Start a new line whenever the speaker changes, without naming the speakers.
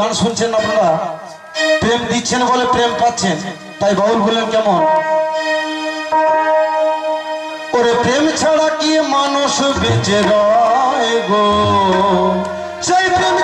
গান শুনছেন আপনারা? প্রেম দিচ্ছেন বলে প্রেম পাচ্ছেন, তাই বাউল বললেন কেমন? ওরে প্রেম ছাড়া কি মানুষ বেঁচে রয় গো? সেই প্রেম